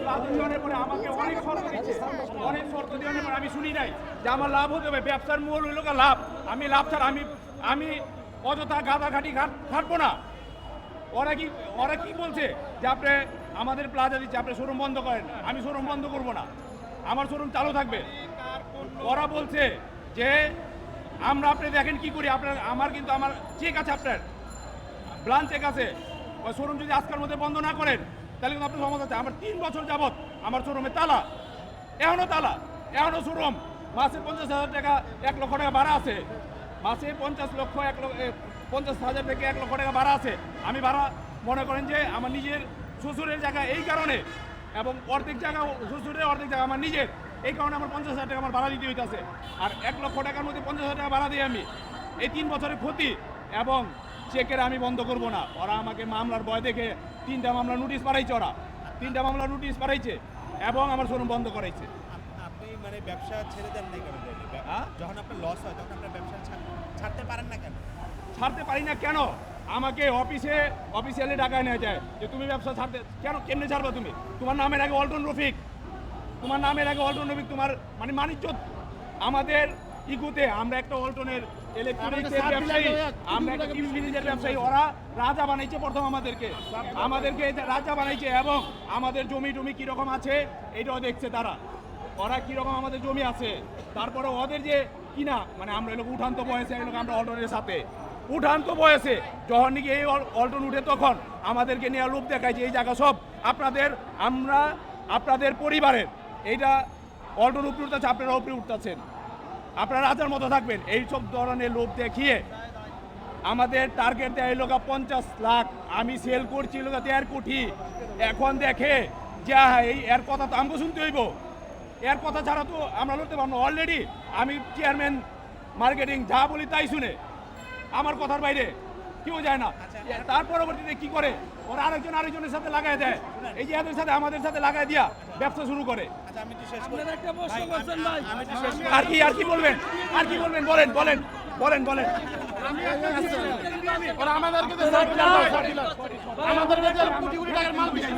Plaza দেওয়ানোর পরে আমাকে অনেক শর্ত দিচ্ছে। অনেক শর্ত দেওয়ানোর পরে আমি শুনি নাই যে আমার লাভ হতে হবে, ব্যবসার মূল হইল লাভ। আমি লাভ ছাড়া আমি আমি অযথা গাদা ঘাটি ঘাট খাটবো না। ওরা কি ওরা কি বলছে যে আপনি, আমাদের প্লাজা দিচ্ছে, আপনি শোরুম বন্ধ করেন আমি শোরুম বন্ধ করব না। আমার শোরুম চালু থাকবে। ওরা বলছে যে আমরা আপনি দেখেন কি করি, আপনার, আমার কিন্তু আমার চেক আছে আপনার। ব্লান চেক আছে। ওই শোরুম যদি আজকের মধ্যে বন্ধ না করেন তাহলে কিন্তু আপনার সমস্যা আছে। আমার তিন বছর যাবৎ আমার শোরুমে তালা। এখনও তালা। এখনও শোরুম। মাসে পঞ্চাশ হাজার টাকা, এক লক্ষ টাকা ভাড়া আছে। মাসে পঞ্চাশ লক্ষ, এক লক্ষ পঞ্চাশ হাজার থেকে এক লক্ষ টাকা ভাড়া আছে। আমি ভাড়া মনে করেন যে আমার নিজের শ্বশুরের জায়গা এই কারণে এবং অর্ধেক জায়গা শ্বশুরের, অর্ধেক জায়গা আমার নিজের। এই কারণে আমার পঞ্চাশ হাজার টাকা আমার ভাড়া দিতে হইতেছে। আর এক লক্ষ টাকার মধ্যে পঞ্চাশ হাজার টাকা ভাড়া দিই আমি। এই তিন বছরের ক্ষতি এবং চেকের আমি বন্ধ করব না। ওরা আমাকে মামলার ভয় দেখে তিনটা মামলা নোটিশ পাঠাইছে ওরা। তিনটা মামলা নোটিশ পাঠাইছে এবং আমার শোরুম বন্ধ করাইছে। আপনি মানে ব্যবসা ছেড়ে দেন না কেন হ্যাঁ? যখন আপনার লস হয় তখন আপনার ব্যবসা ছাড়- ছাড়তে পারেন না কেন? ছাড়তে পারি না কেন? আমাকে অফিসে অফিসিয়ালি ডাকায় নিয়ে যায় যে তুমি ব্যবসা ছাড়তে কেন কেমনে ছাড়বে তুমি? তোমার নামের আগে অল্টন রফিক তোমার নামের আগে অল্টন রফিক তোমার মানে মানিজ্য আমাদের ইগুতে আমরা একটা অল্টনের ইলেকট্রনিক্সের ব্যবসায়ী আমরা একটা টিভি ব্যবসায়ী ওরা রাজা বানাইছে প্রথম আমাদেরকে। আমাদেরকে রাজা বানাইছে এবং আমাদের জমি টমি কীরকম আছে এটাও দেখছে তারা। ওরা কীরকম আমাদের জমি আছে তারপরে ওদের যে কিনা মানে আমরা এগুলো উঠান্ত বয়সে এগুলো আমরা অল্টনের সাথে। উঠান্ত বয়সে যখন নাকি এই অল্টন উঠে তখন আমাদেরকে নিয়ে লোভ দেখায় যে এই জায়গা সব আপনাদের আমরা আপনাদের পরিবারের। এইটা অল্টন উপরে উঠতেছে আপনারা উপরে উঠতেছেন। আপনারা রাজার মতো থাকবেন। এইসব ধরনের লোভ দেখিয়ে আমাদের টার্গেট দেয় লোকা পঞ্চাশ লাখ। আমি সেল করছি লোকা দেড় কোটি। এখন দেখে, যা, এই এর কথা তো আমাকে শুনতে হইব। এর কথা ছাড়া তো আমরা লড়তে পারব অলরেডি আমি চেয়ারম্যান মার্কেটিং যা বলি তাই শুনে। আমার কথার বাইরে কেউ যায় না। তার পরবর্তীতে কি করে? ওরা আরেকজন আরেকজনের সাথে লাগাই দেয়। এই যে এদের সাথে আমাদের সাথে লাগাই দিয়া ব্যবসা শুরু করে। আচ্ছা আর কি আর কি বলবেন? আর কি বলবেন? বলেন বলেন বলেন বলেন। আমাদের আমাদেরকে আমাদেরকে কোটি কোটি টাকার মাল বিক্রি